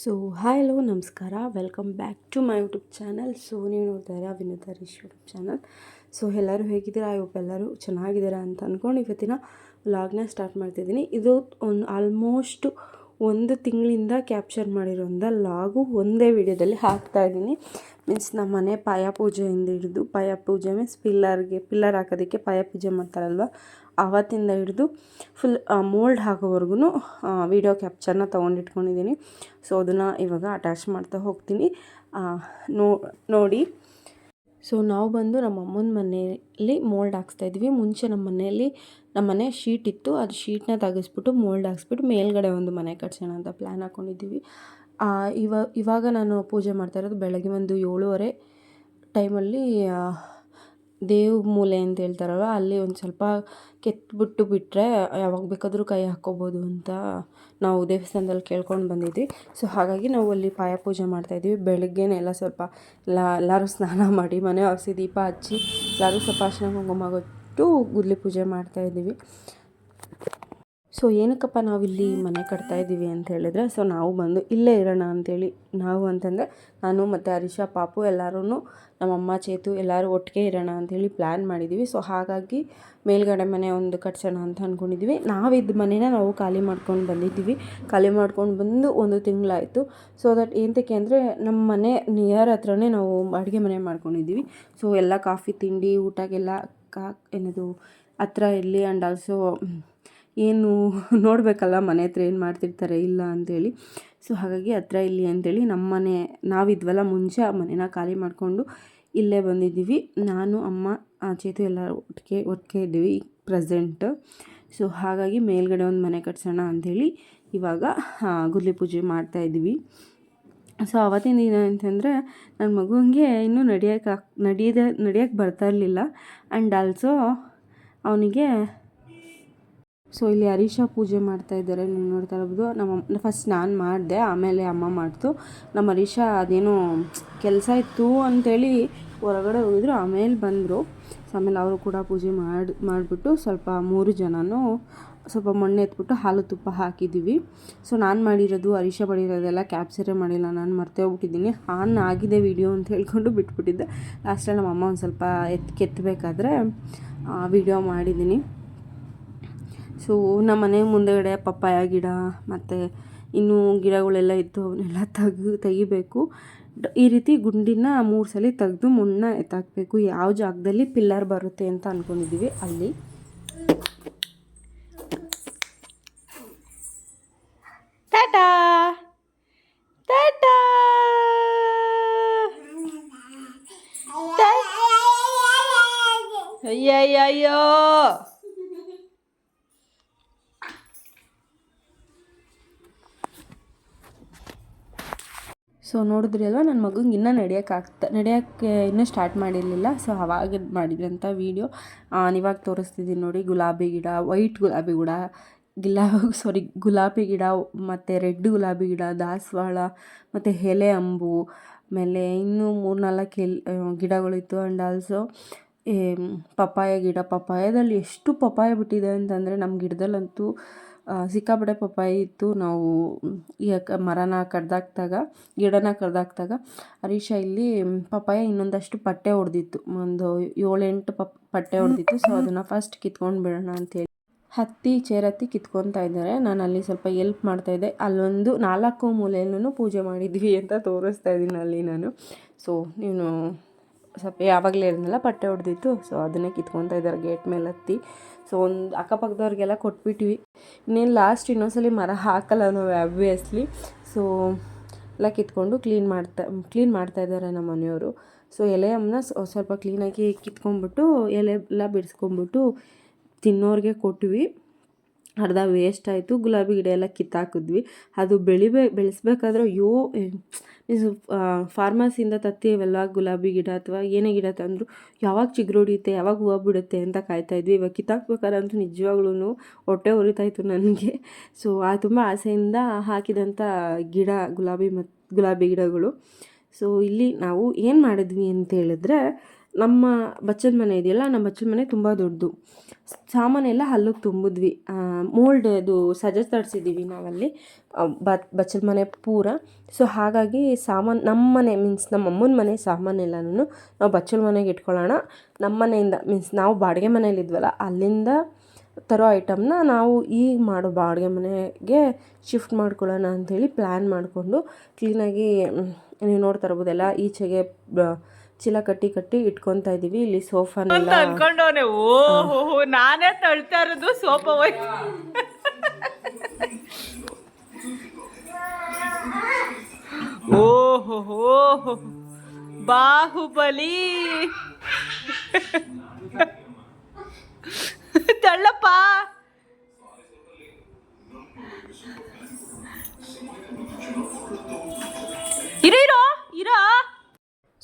So hi hello ನಮಸ್ಕಾರ. Welcome back to my YouTube channel so ನೀವು ನೋಡ್ತಾ ಇದ್ದೀರಾ ಹರೀಶ್ ಯೂಟ್ಯೂಬ್ ಚಾನಲ್ ಸೊ ಎಲ್ಲರೂ ಹೇಗಿದ್ದೀರಾ? ಹೋಪ್ ಎಲ್ಲರೂ ಚೆನ್ನಾಗಿದ್ದೀರಾ ಅಂತ ಅಂದ್ಕೊಂಡು ಇವತ್ತಿನ ವ್ಲಾಗ್ನ ಸ್ಟಾರ್ಟ್ ಮಾಡ್ತಿದ್ದೀನಿ ಇದು ಒಂದು ಆಲ್ಮೋಸ್ಟ್ ಒಂದು ತಿಂಗಳಿಂದ ಕ್ಯಾಪ್ಚರ್ ಮಾಡಿರೋಂಥ ಲಾಗು ಒಂದೇ ವಿಡಿಯೋದಲ್ಲಿ ಹಾಕ್ತಾ ಇದ್ದೀನಿ. ಮೀನ್ಸ್ ನಮ್ಮ ಮನೆ ಪಾಯ ಪೂಜೆಯಿಂದ ಹಿಡಿದು ಪಾಯ ಪೂಜೆ ಮೀನ್ಸ್ ಪಿಲ್ಲರ್ಗೆ ಪಿಲ್ಲರ್ ಹಾಕೋದಕ್ಕೆ ಪಾಯ ಪೂಜೆ ಮಾಡ್ತಾರಲ್ವ? ಆವತ್ತಿಂದ ಹಿಡಿದು ಫುಲ್ ಮೋಲ್ಡ್ ಹಾಕೋವರೆಗೂ ವೀಡಿಯೋ ಕ್ಯಾಪ್ಚರ್ನ ತೊಗೊಂಡಿಟ್ಕೊಂಡಿದ್ದೀನಿ ಸೊ ಅದನ್ನು ಇವಾಗ ಅಟ್ಯಾಚ್ ಮಾಡ್ತಾ ಹೋಗ್ತೀನಿ. ನೋಡಿ. ಸೊ ನಾವು ಬಂದು ನಮ್ಮ ಅಮ್ಮನ ಮನೆಯಲ್ಲಿ ಮೋಲ್ಡ್ ಹಾಕ್ಸ್ತಾ ಇದ್ವಿ. ಮುಂಚೆ ನಮ್ಮ ಮನೆಯಲ್ಲಿ ನಮ್ಮ ಮನೆ ಶೀಟ್ ಇತ್ತು. ಅದು ಶೀಟ್ನ ತೆಗೆಸ್ಬಿಟ್ಟು ಮೋಲ್ಡ್ ಹಾಕ್ಸ್ಬಿಟ್ಟು ಮೇಲ್ಗಡೆ ಒಂದು ಮನೆ ಕಟ್ಸೋಣ ಅಂತ ಪ್ಲ್ಯಾನ್ ಹಾಕ್ಕೊಂಡಿದ್ದೀವಿ ಇವ, ಇವಾಗ ನಾನು ಪೂಜೆ ಮಾಡ್ತಾ ಇರೋದು ಬೆಳಗ್ಗೆ ಒಂದು ಏಳುವರೆ ಟೈಮಲ್ಲಿ ದೇವ ಮೂಲೆ ಅಂತ ಹೇಳ್ತಾರಲ್ಲ, ಅಲ್ಲಿ ಒಂದು ಸ್ವಲ್ಪ ಕೆತ್ತಿಬಿಟ್ಟು ಬಿಟ್ಟರೆ ಯಾವಾಗ ಬೇಕಾದರೂ ಕೈ ಹಾಕ್ಕೋಬೋದು ಅಂತ ನಾವು ದೇವಸ್ಥಾನದಲ್ಲಿ ಕೇಳ್ಕೊಂಡು ಬಂದಿದ್ವಿ. ಸೊ ಹಾಗಾಗಿ ನಾವು ಅಲ್ಲಿ ಪಾಯ ಪೂಜೆ ಮಾಡ್ತಾಯಿದ್ವಿ ಬೆಳಗ್ಗೆನೇ ಎಲ್ಲ ಸ್ವಲ್ಪ ಎಲ್ಲ ಎಲ್ಲರೂ ಸ್ನಾನ ಮಾಡಿ, ಮನೆ ಒರೆಸಿ ದೀಪ ಹಚ್ಚಿ, ಎಲ್ಲರೂ ಸ್ವಲ್ಪ ಅರ್ಶಿನ ಕುಂಕುಮ ಗುದ್ಲಿ ಪೂಜೆ ಮಾಡ್ತಾಯಿದ್ದೀವಿ ಸೊ ಏನಕ್ಕಪ್ಪ ನಾವಿಲ್ಲಿ ಮನೆ ಕಟ್ತಾ ಇದ್ದೀವಿ ಅಂತ ಹೇಳಿದ್ರೆ ಸೊ ನಾವು ಬಂದು ಇಲ್ಲೇ ಇರೋಣ ಅಂಥೇಳಿ ನಾವು ಅಂತಂದರೆ, ನಾನು ಮತ್ತು ಹರೀಶ, ಪಾಪು ಎಲ್ಲರೂ ನಮ್ಮಮ್ಮ ಚೇತು ಎಲ್ಲರೂ ಒಟ್ಟಿಗೆ ಇರೋಣ ಅಂಥೇಳಿ ಪ್ಲ್ಯಾನ್ ಮಾಡಿದ್ದೀವಿ ಸೊ ಹಾಗಾಗಿ ಮೇಲ್ಗಡೆ ಮನೆ ಒಂದು ಕಟ್ಸೋಣ ಅಂತ ಅಂದ್ಕೊಂಡಿದ್ವಿ ನಾವಿದ್ದ ಮನೇನ ನಾವು ಖಾಲಿ ಮಾಡ್ಕೊಂಡು ಬಂದಿದ್ದೀವಿ. ಖಾಲಿ ಮಾಡ್ಕೊಂಡು ಬಂದು ಒಂದು ತಿಂಗಳಾಯಿತು. ಸೊ ದಟ್ ಏನಕ್ಕೆ ಅಂದರೆ, ನಮ್ಮ ಮನೆ ನಿಯರ್ ಹತ್ರನೇ ನಾವು ಅಡುಗೆ ಮನೆ ಮಾಡ್ಕೊಂಡಿದ್ದೀವಿ. ಸೊ ಎಲ್ಲ ಕಾಫಿ, ತಿಂಡಿ, ಊಟಕ್ಕೆಲ್ಲ ಕಾ ಏನದು ಹತ್ರ ಇರಲಿ ಆ್ಯಂಡ್ ಆಲ್ಸೋ ಏನು ನೋಡಬೇಕಲ್ಲ, ಮನೆ ಹತ್ರ ಏನು ಮಾಡ್ತಿರ್ತಾರೆ, ಇಲ್ಲ ಅಂಥೇಳಿ ಸೊ ಹಾಗಾಗಿ ಹತ್ರ ಇಲ್ಲಿ ಅಂಥೇಳಿ ನಮ್ಮ ಮನೆ, ನಾವಿದ್ವಲ್ಲ ಮುಂಚೆ, ಆ ಮನೆನ ಖಾಲಿ ಮಾಡಿಕೊಂಡು ಇಲ್ಲೇ ಬಂದಿದ್ದೀವಿ. ನಾನು, ಅಮ್ಮ ಚೇತು ಎಲ್ಲ ಒಟ್ಟಿಗೆ ಒಟ್ಟಿಗೆ ಇದ್ದೀವಿ ಪ್ರೆಸೆಂಟ್. ಸೊ ಹಾಗಾಗಿ ಮೇಲ್ಗಡೆ ಒಂದು ಮನೆ ಕಟ್ಸೋಣ ಅಂಥೇಳಿ ಇವಾಗ ಗುದ್ಲಿ ಪೂಜೆ ಮಾಡ್ತಾ ಇದ್ದೀವಿ. ಸೊ ಅವತ್ತಿನ ದಿನ ಅಂತಂದರೆ ನನ್ನ ಮಗುವಿಗೆ ಇನ್ನೂ ನಡಿಯೋಕೆ, ನಡೆಯದೆ ನಡಿಯೋಕ್ಕೆ ಬರ್ತಾ ಇರಲಿಲ್ಲ. ಆ್ಯಂಡ್ ಆಲ್ಸೋ ಅವನಿಗೆ ಸೊ ಇಲ್ಲಿ ಹರೀಶ ಪೂಜೆ ಮಾಡ್ತಾ ಇದ್ದಾರೆ, ನೀವು ನೋಡ್ತಾ ಇರ್ಬೋದು. ನಮ್ಮ ಫಸ್ಟ್ ನಾನು ಮಾಡಿದೆ, ಆಮೇಲೆ ಅಮ್ಮ ಮಾಡ್ತು. ನಮ್ಮ ಹರೀಶ ಅದೇನೋ ಕೆಲಸ ಇತ್ತು ಅಂತೇಳಿ ಹೊರಗಡೆ ಹೋಗಿದ್ರು, ಆಮೇಲೆ ಬಂದರು. ಆಮೇಲೆ ಅವರು ಕೂಡ ಪೂಜೆ ಮಾಡಿ, ಮಾಡಿಬಿಟ್ಟು ಸ್ವಲ್ಪ ಮೂರು ಜನನೂ ಸ್ವಲ್ಪ ಮಣ್ಣು ಎತ್ಬಿಟ್ಟು ಹಾಲು ತುಪ್ಪ ಹಾಕಿದ್ದೀವಿ. ಸೊ ನಾನು ಮಾಡಿರೋದು, ಹರೀಶ ಮಾಡಿರೋದೆಲ್ಲ ಕ್ಯಾಪ್ಚರೇ ಮಾಡಿಲ್ಲ, ನಾನು ಮರ್ತೇ ಹೋಗ್ಬಿಟ್ಟಿದ್ದೀನಿ. ಆನ್ ಆಗಿದೆ ವಿಡಿಯೋ ಅಂತ ಹೇಳ್ಕೊಂಡು ಬಿಟ್ಬಿಟ್ಟಿದ್ದೆ. ಲಾಸ್ಟಲ್ಲಿ ನಮ್ಮ ಅಮ್ಮ ಒಂದು ಸ್ವಲ್ಪ ಎತ್ ಕೆತ್ತಬೇಕಾದ್ರೆ ವಿಡಿಯೋ ಮಾಡಿದ್ದೀನಿ. ಸೊ ನಮ್ಮ ಮನೆ ಮುಂದೆಗಡೆ ಪಪ್ಪಾಯ ಗಿಡ ಮತ್ತು ಇನ್ನೂ ಗಿಡಗಳೆಲ್ಲ ಇತ್ತು ಅವನ್ನೆಲ್ಲ ತೆಗ್ದು ತೆಗಿಬೇಕು. ಈ ರೀತಿ ಗುಂಡಿನ ಮೂರು ಸಲ ತೆಗೆದು ಮುಣ್ಣ ಎತ್ತಾಕಬೇಕು. ಯಾವ ಜಾಗದಲ್ಲಿ ಪಿಲ್ಲರ್ ಬರುತ್ತೆ ಅಂತ ಅಂದ್ಕೊಂಡಿದ್ದೀವಿ ಅಲ್ಲಿ. ಟಾಟಾ! ಟಾಟಾ! ಅಯ್ಯಯ್ಯಯ್ಯೋ ಸೊ ನೋಡಿದ್ರಿ ಅಲ್ವಾ? ನನ್ನ ಮಗಂಗೆ ಇನ್ನೂ ನಡೆಯೋಕೆ ಆಗ್ತಾ ನಡೆಯೋಕ್ಕೆ ಇನ್ನೂ ಸ್ಟಾರ್ಟ್ ಮಾಡಿರಲಿಲ್ಲ. ಸೊ ಅವಾಗ ಮಾಡಿದ್ರಂಥ ವೀಡಿಯೋ ನೀವಾಗ ತೋರಿಸ್ತಿದ್ದೀನಿ ನೋಡಿ, ಗುಲಾಬಿ ಗಿಡ ವೈಟ್ ಗುಲಾಬಿ ಗಿಡ ಗಿಲಾ ಸಾರಿ ಗುಲಾಬಿ ಗಿಡ, ಮತ್ತು ರೆಡ್ ಗುಲಾಬಿ ಗಿಡ, ದಾಸವಾಳ, ಮತ್ತು ಎಲೆ ಅಂಬು, ಆಮೇಲೆ ಇನ್ನೂ ಮೂರು ನಾಲ್ಕು ಎಲ್ ಗಿಡಗಳಿತ್ತು. ಆ್ಯಂಡ್ ಆಲ್ಸೋ ಪಪ್ಪಾಯ ಗಿಡ. ಪಪ್ಪಾಯದಲ್ಲಿ ಎಷ್ಟು ಪಪ್ಪಾಯ ಬಿಟ್ಟಿದೆ ಅಂತಂದರೆ ನಮ್ಮ ಗಿಡದಲ್ಲಂತೂ ಸಿಕ್ಕಾಪಟ್ಟೆ ಪಪ್ಪಾಯಿ ಇತ್ತು. ನಾವು ಯಾಕೆ ಮರನ ಕಡ್ದಾಕ್ದಾಗ, ಗಿಡನ ಕಡ್ದಾಕ್ದಾಗ, ಹರೀಶ ಇಲ್ಲಿ ಪಪ್ಪಾಯ ಇನ್ನೊಂದಷ್ಟು ಪಟ್ಟೆ ಹೊಡೆದಿತ್ತು ಒಂದು ಏಳೆಂಟು ಪಪ್, ಪಟ್ಟೆ ಹೊಡೆದಿತ್ತು ಸೊ ಅದನ್ನು ಫಸ್ಟ್ ಕಿತ್ಕೊಂಡು ಬಿಡೋಣ ಅಂತೇಳಿ. ಹತ್ತಿ, ಚೇರತ್ತಿ ಕಿತ್ಕೊತಾ ಇದ್ದಾರೆ. ನಾನು ಅಲ್ಲಿ ಸ್ವಲ್ಪ ಎಲ್ಪ್ ಮಾಡ್ತಾಯಿದ್ದೆ ಅಲ್ಲೊಂದು ನಾಲ್ಕು ಮೂಲೆಯಲ್ಲೂ ಪೂಜೆ ಮಾಡಿದ್ವಿ ಅಂತ ತೋರಿಸ್ತಾ ಇದ್ದೀನಿ ಅಲ್ಲಿ ನಾನು. ಸೊ ನೀನು ಸ್ವಲ್ಪ ಯಾವಾಗಲೇ ಇರಲಿಲ್ಲ ಪಟ್ಟೆ ಹೊಡೆದಿತ್ತು ಸೊ ಅದನ್ನೇ ಕಿತ್ಕೊತಾ ಇದ್ದಾರೆ ಗೇಟ್ ಮೇಲೆ ಹತ್ತಿ. ಸೊ ಒಂದು ಅಕ್ಕಪಕ್ಕದವ್ರಿಗೆಲ್ಲ ಕೊಟ್ಬಿಟ್ವಿ. ಇನ್ನೇನು ಲಾಸ್ಟ್ ಇನ್ನೊಂದ್ಸಲಿ ಮರ ಹಾಕಲ್ಲ ನಾವು ಆಬ್ವಿಯಸ್ಲಿ ಸೊ ಎಲ್ಲ ಕಿತ್ಕೊಂಡು ಕ್ಲೀನ್ ಮಾಡ್ತಾ ಕ್ಲೀನ್ ಮಾಡ್ತಾ ಇದ್ದಾರೆ ನಮ್ಮ ಮನೆಯವರು. ಸೊ ಎಲೆ ಅಮ್ಮನ ಸ್ವಲ್ಪ ಕ್ಲೀನಾಗಿ ಕಿತ್ಕೊಂಡ್ಬಿಟ್ಟು ಎಲೆ ಎಲ್ಲ ಬಿಡಿಸ್ಕೊಂಬಿಟ್ಟು ತಿನ್ನೋರಿಗೆ ಕೊಟ್ವಿ. ಅರ್ಧ ವೇಸ್ಟ್ ಆಯಿತು. ಗುಲಾಬಿ ಗಿಡ ಎಲ್ಲ ಕಿತ್ತಾಕಿದ್ವಿ. ಅದು ಬೆಳಿಬೇ, ಬೆಳೆಸ್ಬೇಕಾದ್ರೆ ಅಯ್ಯೋ ಮೀನ್ಸ್ ಫಾರ್ಮಸಿಯಿಂದ ತತ್ತೀವಲ್ಲ ಗುಲಾಬಿ ಗಿಡ ಅಥವಾ ಏನೇ ಗಿಡ ತಂದರೂ ಯಾವಾಗ ಚಿಗುರೊಡಿಯುತ್ತೆ ಯಾವಾಗ ಹೂವು ಬಿಡುತ್ತೆ ಅಂತ ಕಾಯ್ತಾಯಿದ್ವಿ ಇವಾಗ ಕಿತ್ತಾಕ್ಬೇಕಾದ್ರೆ ಅಂತೂ ನಿಜವಾಗ್ಲೂ ಹೊಟ್ಟೆ ಉರಿತಾಯಿತ್ತು ನನಗೆ. ಸೊ ಆ, ತುಂಬ ಆಸೆಯಿಂದ ಹಾಕಿದಂಥ ಗಿಡ, ಗುಲಾಬಿ ಮತ್ತು ಗುಲಾಬಿ ಗಿಡಗಳು. ಸೊ ಇಲ್ಲಿ ನಾವು ಏನು ಮಾಡಿದ್ವಿ ಅಂತ ಹೇಳಿದ್ರೆ ನಮ್ಮ ಬಚ್ಚದ ಮನೆ ಇದೆಯಲ್ಲ, ನಮ್ಮ ಬಚ್ಚಲ ಮನೆ ತುಂಬ ದೊಡ್ಡದು. ಸಾಮಾನೆಲ್ಲ ಹಲ್ಲಿಗೆ ತುಂಬಿದ್ವಿ. ಮೋಲ್ಡ್ ಅದು ಸಜ ತರಿಸಿದ್ದೀವಿ ನಾವಲ್ಲಿ. ಬತ್ ಬಚ್ಚದ ಮನೆ ಪೂರ. ಸೊ ಹಾಗಾಗಿ ಸಾಮಾನು ನಮ್ಮ ಮನೆ ಮೀನ್ಸ್ ನಮ್ಮ ಅಮ್ಮನ ಮನೆ ಸಾಮಾನೆಲ್ಲನೂ ನಾವು ಬಚ್ಚಲ ಮನೆಗೆ ಇಟ್ಕೊಳ್ಳೋಣ ನಮ್ಮ ಮನೆಯಿಂದ ಮೀನ್ಸ್ ನಾವು ಬಾಡಿಗೆ ಮನೇಲಿದ್ವಲ್ಲ ಅಲ್ಲಿಂದ ತರೋ ಐಟಮ್ನ ನಾವು ಈಗ ಮಾಡೋ ಬಾಡಿಗೆ ಮನೆಗೆ ಶಿಫ್ಟ್ ಮಾಡ್ಕೊಳ್ಳೋಣ ಅಂಥೇಳಿ ಪ್ಲ್ಯಾನ್ ಮಾಡಿಕೊಂಡು ಕ್ಲೀನಾಗಿ ನೀವು ನೋಡ್ತಾ ಇರ್ಬೋದೆಲ್ಲ, ಈಚೆಗೆ ಚೀಲ ಕಟ್ಟಿ ಕಟ್ಟಿ ಇಟ್ಕೊಂತ ಇದೀವಿ. ಇಲ್ಲಿ ಸೋಫಾನೆಲ್ಲ ಅನ್ಕೊಂಡವನೆ ಓಹೋ ನಾನೇ ತಳ್ತಾ ಇರೋದು ಸೋಫಾ ಹೋಯ್ ಓಹೋ ಬಾಹುಬಲಿ. ತಳ್ಳಪ್ಪ. ಇರೋ.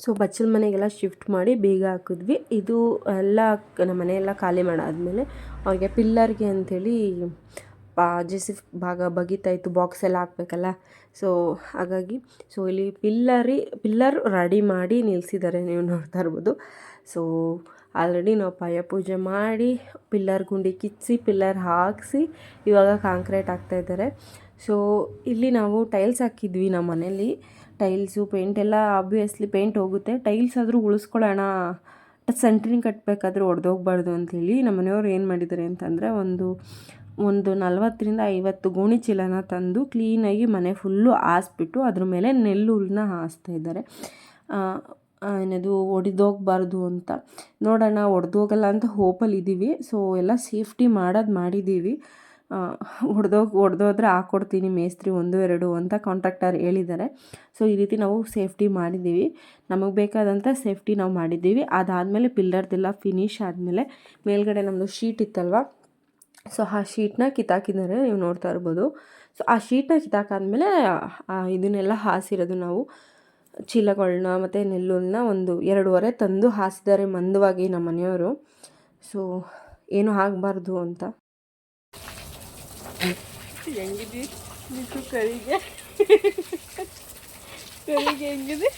ಸೊ ಬಚ್ಚಲ ಮನೆಗೆಲ್ಲ ಶಿಫ್ಟ್ ಮಾಡಿ ಬೀಗ ಹಾಕಿದ್ವಿ. ಇದು ಎಲ್ಲ ನಮ್ಮ ಮನೆಯೆಲ್ಲ ಖಾಲಿ ಮಾಡಾದಮೇಲೆ ಅವ್ರಿಗೆ ಪಿಲ್ಲರ್ಗೆ ಅಂಥೇಳಿ ಜೆ ಸಿ ಭಾಗ ಬಗೀತಾ ಇತ್ತು ಬಾಕ್ಸ್ ಎಲ್ಲ ಹಾಕ್ಬೇಕಲ್ಲ. ಸೊ ಹಾಗಾಗಿ ಸೊ ಇಲ್ಲಿ ಪಿಲ್ಲರಿ, ಪಿಲ್ಲರ್ ರೆಡಿ ಮಾಡಿ ನಿಲ್ಲಿಸಿದ್ದಾರೆ ನೀವು ನೋಡ್ತಾ ಇರ್ಬೋದು. ಸೊ ಆಲ್ರೆಡಿ ನಾವು ಪಾಯ ಪೂಜೆ ಮಾಡಿ, ಪಿಲ್ಲರ್ ಗುಂಡಿ ಕಿಚ್ಚಿ, ಪಿಲ್ಲರ್ ಹಾಕಿಸಿ, ಇವಾಗ ಕಾಂಕ್ರೀಟ್ ಹಾಕ್ತಾಯಿದ್ದಾರೆ ಸೊ ಇಲ್ಲಿ ನಾವು ಟೈಲ್ಸ್ ಹಾಕಿದ್ವಿ ನಮ್ಮ ಮನೇಲಿ ಟೈಲ್ಸು, ಪೇಂಟ್ ಎಲ್ಲ ಆಬ್ವಿಯಸ್ಲಿ ಪೇಂಟ್ ಹೋಗುತ್ತೆ. ಟೈಲ್ಸ್ ಆದರೂ ಉಳಿಸ್ಕೊಳ್ಳೋಣ ಸೆಂಟ್ರಿಂಗ್ ಕಟ್ಟಬೇಕಾದ್ರೆ ಒಡೆದೋಗ್ಬಾರ್ದು ಅಂಥೇಳಿ ನಮ್ಮ ಮನೆಯವ್ರು ಏನು ಮಾಡಿದ್ದಾರೆ ಅಂತಂದರೆ ಒಂದು ಒಂದು ನಲ್ವತ್ತರಿಂದ ಐವತ್ತು ಗೋಣಿ ಚೀಲನ ತಂದು ಕ್ಲೀನಾಗಿ ಮನೆ ಫುಲ್ಲು ಹಾಸ್ಬಿಟ್ಟು ಅದ್ರ ಮೇಲೆ ನೆಲ್ಲುಲ್ನ ಹಾಸ್ತಾ ಇದ್ದಾರೆ. ಏನದು ಒಡೆದೋಗ್ಬಾರ್ದು ಅಂತ. ನೋಡೋಣ, ಒಡೆದೋಗಲ್ಲ ಅಂತ ಹೋಪಲ್ಲಿ ಇದ್ದೀವಿ ಸೊ ಎಲ್ಲ ಸೇಫ್ಟಿ ಮಾಡೋದು ಮಾಡಿದ್ದೀವಿ. ಹೊಡೆದೋಗಿ ಹೊಡೆದೋದ್ರೆ ಹಾಕ್ಕೊಡ್ತೀನಿ ಮೇಸ್ತ್ರಿ ಒಂದು, ಎರಡು ಅಂತ ಕಾಂಟ್ರಾಕ್ಟರ್ ಹೇಳಿದ್ದಾರೆ. ಸೊ ಈ ರೀತಿ ನಾವು ಸೇಫ್ಟಿ ಮಾಡಿದ್ದೀವಿ. ನಮಗೆ ಬೇಕಾದಂಥ ಸೇಫ್ಟಿ ನಾವು ಮಾಡಿದ್ದೀವಿ. ಅದಾದಮೇಲೆ ಪಿಲ್ಲರ್ದೆಲ್ಲ ಫಿನಿಶ್ ಆದಮೇಲೆ ಮೇಲ್ಗಡೆ ನಮ್ಮದು ಶೀಟ್ ಇತ್ತಲ್ವ? ಸೊ ಆ ಶೀಟ್ನ ಕಿತ್ತಾಕಿದ್ದಾರೆ. ನೀವು ನೋಡ್ತಾ ಇರ್ಬೋದು. ಸೊ ಆ ಶೀಟ್ನ ಕಿತ್ತಾಕಾದ್ಮೇಲೆ ಇದನ್ನೆಲ್ಲ ಹಾಸಿರೋದು ನಾವು ಚೀಲಗಳನ್ನ ಮತ್ತು ನೆಲ್ಲುಗಳನ್ನ ಒಂದು ಎರಡೂವರೆ ತಂದು ಹಾಸಿದ್ದಾರೆ ಮಂದವಾಗಿ ನಮ್ಮ ಮನೆಯವರು. ಸೊ ಏನು ಆಗಬಾರ್ದು ಅಂತ. ಹೆಂಗಿದಿ? ನಿಂತು ಕರಿಗೆ? ಕರಿಗೆ ಹೆಂಗಿದೆ?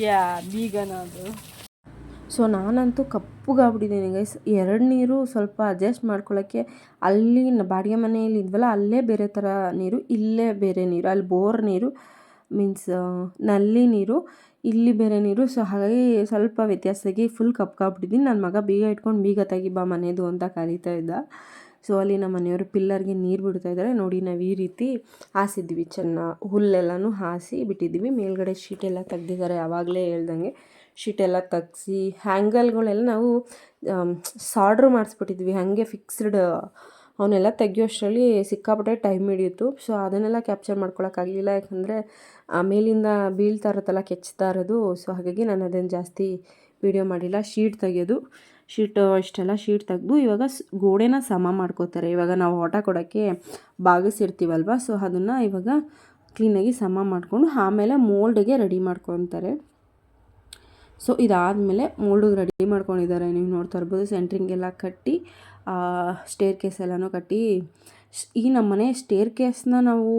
ಯಾ, ಬೀಗನ ಅದು. ಸೊ, ನಾನಂತೂ ಕಪ್ಪುಗಾಗ್ಬಿಟ್ಟಿದ್ದೀನಿ ಗೈಸ್ ಎರಡು ನೀರು ಸ್ವಲ್ಪ ಅಡ್ಜಸ್ಟ್ ಮಾಡ್ಕೊಳ್ಳೋಕ್ಕೆ ಅಲ್ಲಿ ಬಾಡಿಗೆ ಮನೆಯಲ್ಲಿ ಇದ್ವಲ್ಲ, ಅಲ್ಲೇ ಬೇರೆ ಥರ ನೀರು, ಇಲ್ಲೇ ಬೇರೆ ನೀರು, ಅಲ್ಲಿ ಬೋರ್ ನೀರು ಮೀನ್ಸ್ನಲ್ಲಿ ನೀರು, ಇಲ್ಲಿ ಬೇರೆ ನೀರು. ಸೊ, ಹಾಗಾಗಿ ಸ್ವಲ್ಪ ವ್ಯತ್ಯಾಸಕ್ಕೆ ಫುಲ್ ಕಪ್ಕಾಗ್ಬಿಟ್ಟಿದ್ದೀನಿ ನನ್ನ ಮಗ ಬೀಗ ಇಟ್ಕೊಂಡು ಬೀಗ ತೆಗಿ ಬಾ ಮನೆದು ಅಂತ ಕರೀತಾ ಇದ್ದ. ಸೊ ಅಲ್ಲಿ ನಮ್ಮ ಮನೆಯವರು ಪಿಲ್ಲರ್ಗೆ ನೀರು ಬಿಡ್ತಾ ಇದ್ದಾರೆ. ನೋಡಿ ನಾವು ಈ ರೀತಿ ಹಾಸಿದ್ವಿ. ಚೆನ್ನ ಹುಲ್ಲೆಲ್ಲನೂ ಹಾಸಿ ಬಿಟ್ಟಿದ್ದೀವಿ. ಮೇಲ್ಗಡೆ ಶೀಟ್ ಎಲ್ಲ ತೆಗ್ದಿದ್ದಾರೆ. ಆವಾಗಲೇ ಹೇಳ್ದಂಗೆ ಶೀಟ್ ಎಲ್ಲ ತೆಗ್ಸಿ ಹ್ಯಾಂಗಲ್ಗಳೆಲ್ಲ ನಾವು ಸಾರ್ಡ್ರ್ ಮಾಡಿಸ್ಬಿಟ್ಟಿದ್ವಿ. ಹಾಗೆ ಫಿಕ್ಸ್ಡ್ ಅವನ್ನೆಲ್ಲ ತೆಗಿಯೋಷ್ಟರಲ್ಲಿ ಸಿಕ್ಕಾಪಟ್ಟೆ ಟೈಮ್ ಹಿಡಿಯಿತು. ಸೊ ಅದನ್ನೆಲ್ಲ ಕ್ಯಾಪ್ಚರ್ ಮಾಡ್ಕೊಳಕ್ಕಾಗಲಿಲ್ಲ ಯಾಕಂದರೆ ಮೇಲಿಂದ ಬೀಳ್ತಾ ಇರುತ್ತಲ್ಲ ಕೆಚ್ಚುತ್ತಾ ಇರೋದು. ಸೊ ಹಾಗಾಗಿ ನಾನು ಅದನ್ನು ಜಾಸ್ತಿ ವೀಡಿಯೋ ಮಾಡಿಲ್ಲ. ಶೀಟ್ ತೆಗೆಯೋದು. ಶೀಟ್, ಇಷ್ಟೆಲ್ಲ ಶೀಟ್ ತೆಗೆದು ಇವಾಗ ಗೋಡೆನ ಸಮ ಮಾಡ್ಕೋತಾರೆ. ಇವಾಗ ನಾವು ಓಟ ಕೊಡೋಕ್ಕೆ ಬಾಗಿಸಿರ್ತೀವಲ್ವ? ಸೊ ಅದನ್ನು ಇವಾಗ ಕ್ಲೀನಾಗಿ ಸಮ ಮಾಡಿಕೊಂಡು ಆಮೇಲೆ ಮೋಲ್ಡ್ಗೆ ರೆಡಿ ಮಾಡ್ಕೊತಾರೆ. ಸೊ ಇದಾದಮೇಲೆ ಮೋಲ್ಡಿಗೆ ರೆಡಿ ಮಾಡ್ಕೊಂಡಿದ್ದಾರೆ. ನೀವು ನೋಡ್ತಾ ಇರ್ಬೋದು ಸೆಂಟ್ರಿಂಗೆಲ್ಲ ಕಟ್ಟಿ ಸ್ಟೇರ್ ಕೇಸ್ ಎಲ್ಲನೂ ಕಟ್ಟಿ ಈ ಈ ನಮ್ಮನೆ ಸ್ಟೇರ್ ಕೇಸ್ನ ನಾವು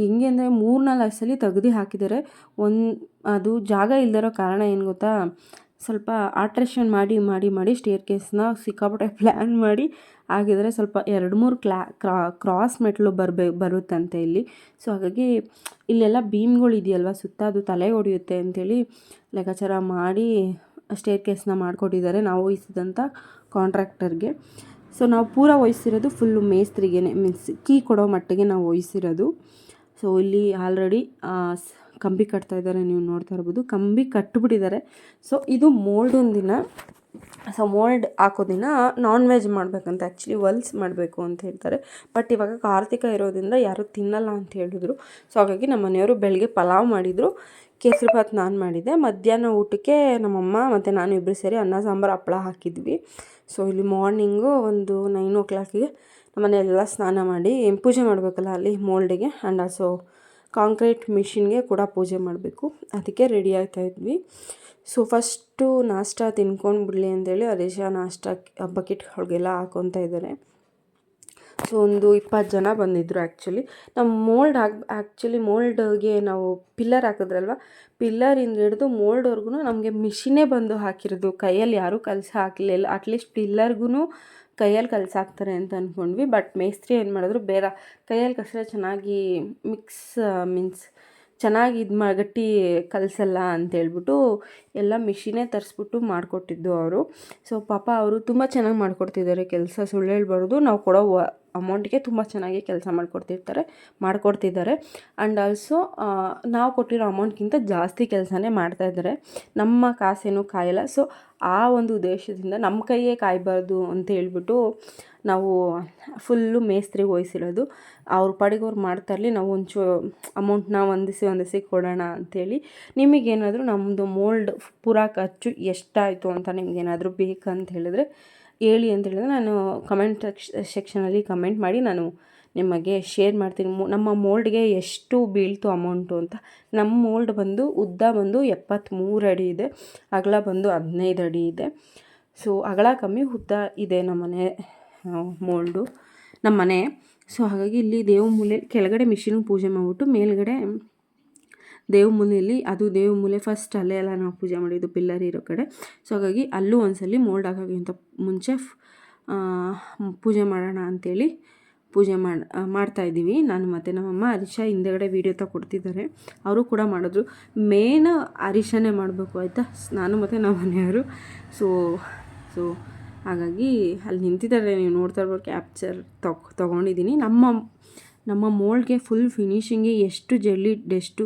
ಹೆಂಗೆ ಅಂದರೆ ಮೂರು ನಾಲ್ಕು ಸಲ ತೆಗ್ದು ಹಾಕಿದ್ದಾರೆ. ಒಂದು, ಅದು ಜಾಗ ಇಲ್ದಿರೋ ಕಾರಣ ಏನು ಗೊತ್ತಾ? ಸ್ವಲ್ಪ ಆಲ್ಟ್ರೇಷನ್ ಮಾಡಿ ಮಾಡಿ ಮಾಡಿ ಸ್ಟೇರ್ ಕೇಸ್ನ ಸಿಕ್ಕಾಪಟ್ಟೆ ಪ್ಲ್ಯಾನ್ ಮಾಡಿ ಆಗಿದ್ರೆ ಸ್ವಲ್ಪ ಎರಡು ಮೂರು ಕ್ಲಾ ಕ್ರಾಸ್ ಮೆಟ್ಲು ಬರ್ಬೆ, ಬರುತ್ತಂತೆ ಇಲ್ಲಿ. ಸೊ ಹಾಗಾಗಿ ಇಲ್ಲೆಲ್ಲ ಬೀಮ್ಗಳು ಇದೆಯಲ್ವ? ಸುತ್ತ ಅದು ತಲೆ ಹೊಡೆಯುತ್ತೆ ಅಂಥೇಳಿ ಲೆಕ್ಕಾಚಾರ ಮಾಡಿ ಸ್ಟೇರ್ ಕೇಸ್ನ ಮಾಡಿಕೊಟ್ಟಿದ್ದಾರೆ ನಾವು ವಹಿಸಿದಂಥ ಕಾಂಟ್ರಾಕ್ಟರ್ಗೆ ಸೊ ನಾವು ಪೂರ ವಹಿಸಿರೋದು ಫುಲ್ಲು ಮೇಸ್ತ್ರಿಗೆ ಮೀನ್ಸ್ ಕೀ ಕೊಡೋ ಮಟ್ಟಿಗೆ ನಾವು ವಹಿಸಿರೋದು. ಸೊ ಇಲ್ಲಿ ಆಲ್ರೆಡಿ ಕಂಬಿ ಕಟ್ತಾ ಇದ್ದಾರೆ, ನೀವು ನೋಡ್ತಾ ಇರ್ಬೋದು. ಕಂಬಿ ಕಟ್ಟಿಬಿಟ್ಟಿದ್ದಾರೆ ಸೊ ಇದು ಮೋಲ್ಡ್ ದಿನ ಸೊ ಮೋಲ್ಡ್ ಹಾಕೋ ದಿನ ನಾನ್ ವೆಜ್ ಮಾಡಬೇಕಂತ ಆ್ಯಕ್ಚುಲಿ ವಲ್ಸ್ ಮಾಡಬೇಕು ಅಂತ ಹೇಳ್ತಾರೆ. ಬಟ್ ಇವಾಗ ಕಾರ್ತಿಕ ಇರೋದ್ರಿಂದ ಯಾರೂ ತಿನ್ನಲ್ಲ ಅಂತ ಹೇಳಿದ್ರು. ಸೊ ಹಾಗಾಗಿ ನಮ್ಮ ಮನೆಯವರು ಬೆಳಗ್ಗೆ ಪಲಾವ್ ಮಾಡಿದರು. ಕೇಸರಿ ಭಾತ್ ನಾನು ಮಾಡಿದ್ದೆ. ಮಧ್ಯಾಹ್ನ ಊಟಕ್ಕೆ ನಮ್ಮಮ್ಮ ಮತ್ತು ನಾನು ಇಬ್ಬರು ಸೇರಿ ಅನ್ನ, ಸಾಂಬಾರು, ಹಪ್ಪಳ ಹಾಕಿದ್ವಿ. ಸೊ ಇಲ್ಲಿ ಮಾರ್ನಿಂಗು ಒಂದು ನೈನ್ ಓ ಕ್ಲಾಕಿಗೆ ನಮ್ಮನೆಯೆಲ್ಲ ಸ್ನಾನ ಮಾಡಿ, ಪೂಜೆ ಮಾಡಬೇಕಲ್ಲ ಅಲ್ಲಿ ಮೋಲ್ಡಿಗೆ ಆ್ಯಂಡ್ ಆಲ್ಸೋ ಕಾಂಕ್ರೀಟ್ ಮಿಷಿನ್ಗೆ ಕೂಡ ಪೂಜೆ ಮಾಡಬೇಕು. ಅದಕ್ಕೆ ರೆಡಿ ಆಗ್ತಾ ಇದ್ವಿ. ಸೊ ಫಸ್ಟು ನಾಷ್ಟ ತಿನ್ಕೊಂಡು ಬಿಡಲಿ ಅಂತೇಳಿ ಹರೀಶ ನಾಷ್ಟ ಬಕೆಟ್ಗಳಿಗೆಲ್ಲ ಹಾಕೊತಾ ಇದ್ದಾರೆ. ಸೊ ಒಂದು ಇಪ್ಪತ್ತು ಜನ ಬಂದಿದ್ದರು ಆ್ಯಕ್ಚುಲಿ ನಮ್ಮ ಮೋಲ್ಡ್ ಆಗಿ ಆ್ಯಕ್ಚುಲಿ ಮೋಲ್ಡ್ಗೆ ನಾವು ಪಿಲ್ಲರ್ ಹಾಕಿದ್ರಲ್ವ? ಪಿಲ್ಲರಿಂದ ಹಿಡಿದು ಮೋಲ್ಡ್ವರೆಗೂ ನಮಗೆ ಮಿಷಿನೇ ಬಂದು ಹಾಕಿರೋದು. ಕೈಯಲ್ಲಿ ಯಾರೂ ಕಲಸ ಹಾಕಲಿಲ್ಲ ಅಟ್ಲೀಸ್ಟ್ ಪಿಲ್ಲರ್ಗೂ ಕೈಯಲ್ಲಿ ಕಲಸ ಹಾಕ್ತಾರೆ ಅಂತ ಅಂದ್ಕೊಂಡ್ವಿ ಬಟ್ ಮೇಸ್ತ್ರಿ ಏನು ಮಾಡಿದ್ರು ಬೇರೆ ಕೈಯಲ್ಲಿ ಕಸರ ಚೆನ್ನಾಗಿ ಮಿಕ್ಸ್ ಮೀನ್ಸ್ ಚೆನ್ನಾಗಿ ಇದು ಮಾ, ಗಟ್ಟಿ ಕಲಸಲ್ಲ ಅಂತೇಳ್ಬಿಟ್ಟು ಎಲ್ಲ ಮಿಷಿನೇ ತರಿಸ್ಬಿಟ್ಟು ಮಾಡಿಕೊಟ್ಟಿದ್ದು ಅವರು. ಸೊ ಪಾಪ ಅವರು ತುಂಬ ಚೆನ್ನಾಗಿ ಮಾಡಿಕೊಡ್ತಿದ್ದಾರೆ ಕೆಲಸ ಸುಳ್ಳು ಹೇಳ್ಬಾರ್ದು. ನಾವು ಕೊಡೋ ಅಮೌಂಟ್ಗೆ ತುಂಬ ಚೆನ್ನಾಗಿ ಕೆಲಸ ಮಾಡಿಕೊಡ್ತಿರ್ತಾರೆ, ಮಾಡಿಕೊಡ್ತಿದ್ದಾರೆ. ಆ್ಯಂಡ್ ಆಲ್ಸೋ ನಾವು ಕೊಟ್ಟಿರೋ ಅಮೌಂಟ್ಗಿಂತ ಜಾಸ್ತಿ ಕೆಲಸನೇ ಮಾಡ್ತಾಯಿದ್ದಾರೆ ನಮ್ಮ ಕಾಸೇನು ಕಾಯಲ್ಲ. ಸೊ ಆ ಒಂದು ಉದ್ದೇಶದಿಂದ ನಮ್ಮ ಕೈಯೇ ಕಾಯಬಾರ್ದು ಅಂತ ಹೇಳ್ಬಿಟ್ಟು ನಾವು ಫುಲ್ಲು ಮೇಸ್ತ್ರಿ ವಹಿಸಿರೋದು ಅವ್ರ ಪಾಡಿಗೆ ಅವ್ರು ಮಾಡ್ತಾ ಇರಲಿ, ನಾವು ಒಂಚೂ ಅಮೌಂಟ್ನ ಹೊಂದಿಸಿ ಹೊಂದಿಸಿ ಕೊಡೋಣ ಅಂಥೇಳಿ ನಿಮಗೇನಾದರೂ ನಮ್ಮದು ಮೋಲ್ಡ್ ಪೂರಾ ಖರ್ಚು ಎಷ್ಟಾಯಿತು ಅಂತ ನಿಮ್ಗೇನಾದರೂ ಬೇಕಂತ ಹೇಳಿದ್ರೆ ಹೇಳಿ ಅಂತ ಹೇಳಿದ್ರೆ ನಾನು ಕಮೆಂಟ್ ಸೆಕ್ಷನಲ್ಲಿ ಕಮೆಂಟ್ ಮಾಡಿ ನಾನು ನಿಮಗೆ ಶೇರ್ ಮಾಡ್ತೀನಿ. ನಮ್ಮ ಮೋಲ್ಡ್ಗೆ ಎಷ್ಟು ಬೀಳ್ತು ಅಮೌಂಟು ಅಂತ. ನಮ್ಮ ಮೋಲ್ಡ್ ಬಂದು, ಉದ್ದ ಬಂದು ಎಪ್ಪತ್ತ್ಮೂರು ಅಡಿ ಇದೆ. ಅಗಲ ಬಂದು ಹದಿನೈದು ಅಡಿ ಇದೆ. ಸೊ ಅಗಲ ಕಮ್ಮಿ, ಉದ್ದ ಇದೆ ನಮ್ಮನೆ ಮೋಲ್ಡು ನಮ್ಮನೆ ಸೊ ಹಾಗಾಗಿ ಇಲ್ಲಿ ದೇವ ಮೂಲೆ, ಕೆಳಗಡೆ ಮಿಷಿನ್ ಪೂಜೆ ಮಾಡಿಬಿಟ್ಟು ಮೇಲ್ಗಡೆ ದೇವ ಮೂಲೆಯಲ್ಲಿ ಅದು ದೇವ ಮೂಲೆ ಫಸ್ಟ್ ಅಲ್ಲೇ ಎಲ್ಲ ನಾವು ಪೂಜೆ ಮಾಡಿದ್ದು ಪಿಲ್ಲರ್ ಇರೋ ಕಡೆ. ಸೊ ಹಾಗಾಗಿ ಅಲ್ಲೂ ಒಂದ್ಸಲಿ ಮೋಲ್ಡ್ ಆಗೋಕ್ಕಿಂತ ಮುಂಚೆ ಪೂಜೆ ಮಾಡೋಣ ಅಂಥೇಳಿ ಪೂಜೆ ಮಾಡಿ ಮಾಡ್ತಾಯಿದ್ದೀವಿ ನಾನು ಮತ್ತು ನಮ್ಮಮ್ಮ ಅರಿಶಾ ಹಿಂದೆಗಡೆ ವೀಡಿಯೋ ಕೊಡ್ತಿದ್ದಾರೆ ಅವರು ಕೂಡ ಮಾಡಿದ್ರು. ಮೇನ್ ಹರೀಶನೇ ಮಾಡಬೇಕು, ಆಯಿತಾ? ನಾನು ಮತ್ತು ನಮ್ಮ ಮನೆಯವರು ಸೊ ಸೊ ಹಾಗಾಗಿ ಅಲ್ಲಿ ನಿಂತಿದ್ದಾರೆ. ನೀವು ನೋಡ್ತಾ ಇರ್ಬೋದು ಕ್ಯಾಪ್ಚರ್ ತಗೊ ತೊಗೊಂಡಿದ್ದೀನಿ. ನಮ್ಮ ನಮ್ಮ ಮೋಲ್ಡ್ಗೆ ಫುಲ್ ಫಿನಿಷಿಂಗ್ಗೆ ಎಷ್ಟು ಜಲ್ಲಿ ಡೆಸ್ಟು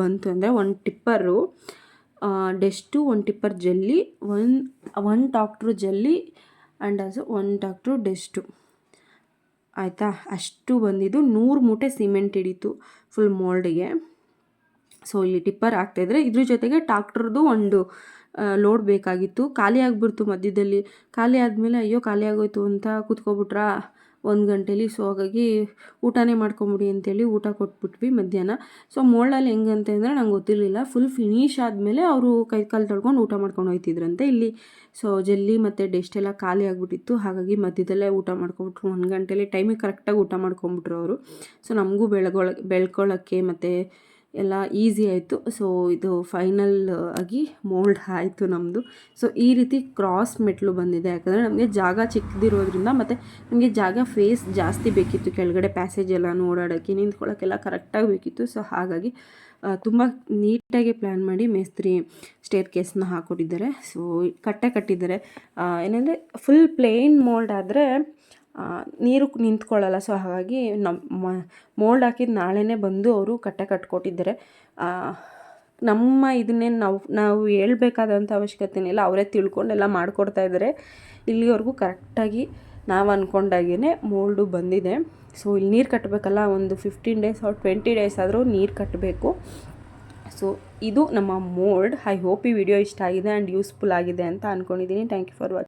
ಬಂತು ಅಂದರೆ ಒಂದು ಟಿಪ್ಪರು ಡೆಸ್ಟು ಒಂದು ಟಿಪ್ಪರ್ ಜಲ್ಲಿ ಒನ್ ಒನ್ ಡಾಕ್ಟ್ರು ಜಲ್ಲಿ and also one doctor dust ಆಯಿತಾ? ಅಷ್ಟು ಬಂದಿದ್ದು. ನೂರು ಮೂಟೆ ಸಿಮೆಂಟ್ ಹಿಡಿತು ಫುಲ್ ಮೋಲ್ಡಿಗೆ ಸೊ ಇಲ್ಲಿ ಟಿಪ್ಪರ್ ಆಗ್ತಾಯಿದ್ರೆ ಇದ್ರ ಜೊತೆಗೆ ಟ್ರಾಕ್ಟರ್ದು ಒಂದು ಲೋಡ್ ಬೇಕಾಗಿತ್ತು. ಖಾಲಿ ಆಗಿಬಿಡ್ತು ಮಧ್ಯದಲ್ಲಿ. ಖಾಲಿ ಆದಮೇಲೆ ಅಯ್ಯೋ ಖಾಲಿ ಆಗೋಯ್ತು ಅಂತ ಕೂತ್ಕೊಬಿಟ್ರಾ? ಒಂದು ಗಂಟೇಲಿ. ಸೊ ಹಾಗಾಗಿ ಊಟನೇ ಮಾಡ್ಕೊಂಬಿಡಿ ಅಂತೇಳಿ ಊಟ ಕೊಟ್ಬಿಟ್ವಿ ಮಧ್ಯಾಹ್ನ. ಸೊ ಮೋಳಲ್ಲಿ ಹೆಂಗಂತೆ ಅಂದರೆ ನಂಗೆ ಗೊತ್ತಿರಲಿಲ್ಲ. ಫುಲ್ ಫಿನಿಶ್ ಆದಮೇಲೆ ಅವರು ಕೈ ಕಾಲು ತೊಳ್ಕೊಂಡು ಊಟ ಮಾಡ್ಕೊಂಡು ಹೋಯ್ತಿದ್ರಂತೆ ಇಲ್ಲಿ. ಸೊ ಜಲ್ಲಿ ಮತ್ತು ಡೆಸ್ಟ್ ಎಲ್ಲ ಖಾಲಿ ಆಗಿಬಿಟ್ಟಿತ್ತು. ಹಾಗಾಗಿ ಮಧ್ಯದಲ್ಲೇ ಊಟ ಮಾಡ್ಕೊಬಿಟ್ರು. ಒಂದು ಗಂಟೆಲಿ ಟೈಮಿಗೆ ಕರೆಕ್ಟಾಗಿ ಊಟ ಮಾಡ್ಕೊಂಬಿಟ್ರು ಅವರು. ಸೊ ನಮಗೂ ಬೆಳಗೊಳ ಬೆಳ್ಕೊಳ್ಳೋಕ್ಕೆ ಮತ್ತು ಎಲ್ಲ ಈಸಿ ಆಯಿತು. ಸೊ ಇದು ಫೈನಲ್ ಆಗಿ ಮೋಲ್ಡ್ ಆಯಿತು ನಮ್ಮದು ಸೊ ಈ ರೀತಿ ಕ್ರಾಸ್ ಮೆಟ್ಲು ಬಂದಿದೆ. ಯಾಕಂದರೆ ನಮಗೆ ಜಾಗ ಚಿಕ್ಕದಿರೋದ್ರಿಂದ ಮತ್ತು ನಮಗೆ ಜಾಗ ಫೇಸ್ ಜಾಸ್ತಿ ಬೇಕಿತ್ತು. ಕೆಳಗಡೆ ಪ್ಯಾಸೇಜ್ ಎಲ್ಲ ಓಡಾಡೋಕ್ಕೆ ನಿಂತ್ಕೊಳ್ಳೋಕ್ಕೆಲ್ಲ ಕರೆಕ್ಟಾಗಿ ಬೇಕಿತ್ತು. ಸೊ ಹಾಗಾಗಿ ತುಂಬ ನೀಟಾಗಿ ಪ್ಲ್ಯಾನ್ ಮಾಡಿ ಮೇಸ್ತ್ರಿ ಸ್ಟೇರ್ ಕೇಸ್ನ ಹಾಕ್ಕೊಟ್ಟಿದ್ದಾರೆ ಸೊ ಕಟ್ಟೆ ಕಟ್ಟಿದ್ದಾರೆ. ಏನಂದರೆ ಫುಲ್ ಪ್ಲೇನ್ ಮೋಲ್ಡ್ ಆದರೆ ನೀರು ನಿಂತ್ಕೊಳ್ಳಲ್ಲ. ಸೊ ಹಾಗಾಗಿ ನಮ್ಮ ಮೋಲ್ಡ್ ಹಾಕಿದ ನಾಳೆನೇ ಬಂದು ಅವರು ಕಟ್ಟೆ ಕಟ್ಕೊಟ್ಟಿದ್ದಾರೆ. ನಮ್ಮ ಇದನ್ನೇ ನಾವು ನಾವು ಹೇಳ್ಬೇಕಾದಂಥ ಅವಶ್ಯಕತೆನಿಲ್ಲ ಅವರೇ ತಿಳ್ಕೊಂಡೆಲ್ಲ ಮಾಡಿಕೊಡ್ತಾ ಇದ್ದಾರೆ. ಇಲ್ಲಿವರೆಗೂ ಕರೆಕ್ಟಾಗಿ ನಾವು ಅಂದ್ಕೊಂಡಾಗೇ ಮೋಲ್ಡು ಬಂದಿದೆ. ಸೊ ಇಲ್ಲಿ ನೀರು ಕಟ್ಟಬೇಕಲ್ಲ ಒಂದು fifteen days or twenty days ಆದರೂ ನೀರು ಕಟ್ಟಬೇಕು ಸೊ ಇದು ನಮ್ಮ ಮೋಲ್ಡ್ ಐ ಹೋಪ್ ಈ ವಿಡಿಯೋ ಇಷ್ಟ ಆಗಿದೆ ಆ್ಯಂಡ್ ಯೂಸ್ಫುಲ್ ಆಗಿದೆ ಅಂತ ಅಂದ್ಕೊಂಡಿದ್ದೀನಿ ಥ್ಯಾಂಕ್ ಯು ಫಾರ್ ವಾಚಿಂಗ್